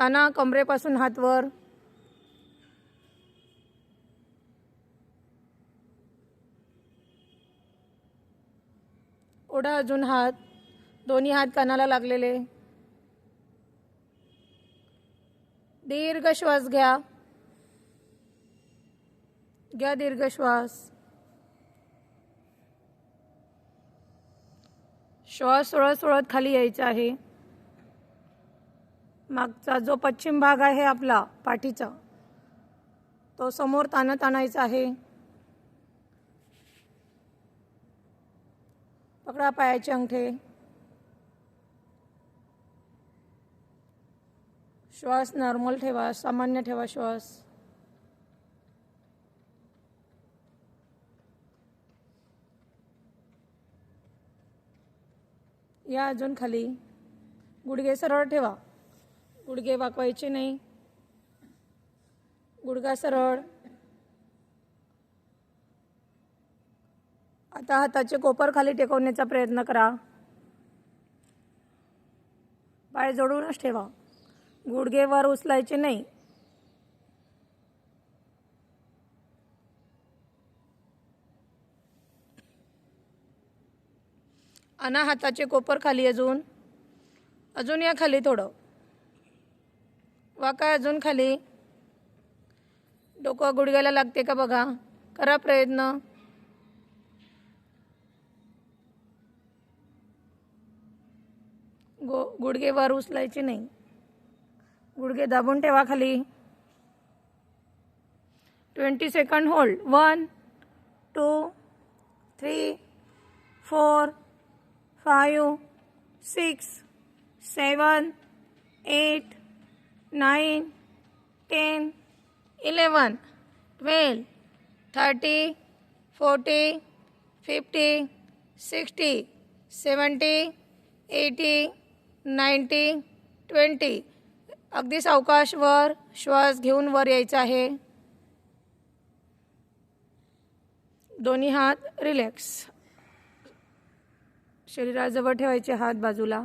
ताना कमरेपासून हात वर. ओढा अजून हात. दोन्ही हात कानाला लागलेले. दीर्घ श्वास घ्या. घ्या दीर्घ श्वास. श्वास सोळत सोळत खाली यायचा आहे. मागचा जो पश्चिम भाग आहे आपला पाठीचा तो समोर ताणत आणायचा आहे. पकडा पायाचे अंगठे. श्वास नॉर्मल ठेवा सामान्य ठेवा श्वास. या अजून खाली. गुडघे सरळ ठेवा. गुडघे वाकवायचे नाही. गुडघा सरळ. आता हाताचे कोपर खाली टेकवण्याचा प्रयत्न करा. पाय जोडूनच ठेवा. गुडघे वर उचलायचे नाही. अना हाताचे कोपर खाली अजून. अजून या खाली थोडं. वाका अजून खाली. डोकं गुडघ्याला लागते का बघा. करा प्रयत्न. गो गुडघे वर उचलायचे नाही. गुडघे दाबून ठेवा खाली. Twenty second hold. One two three four five six seven eight nine ten eleven twelve thirty forty fifty sixty seventy eighty ninety twenty. अगदी सावकाशवर श्वास घेऊन वर यायचा आहे. दोन्ही हात रिलॅक्स शरीराजवळ ठेवायचे हात बाजूला.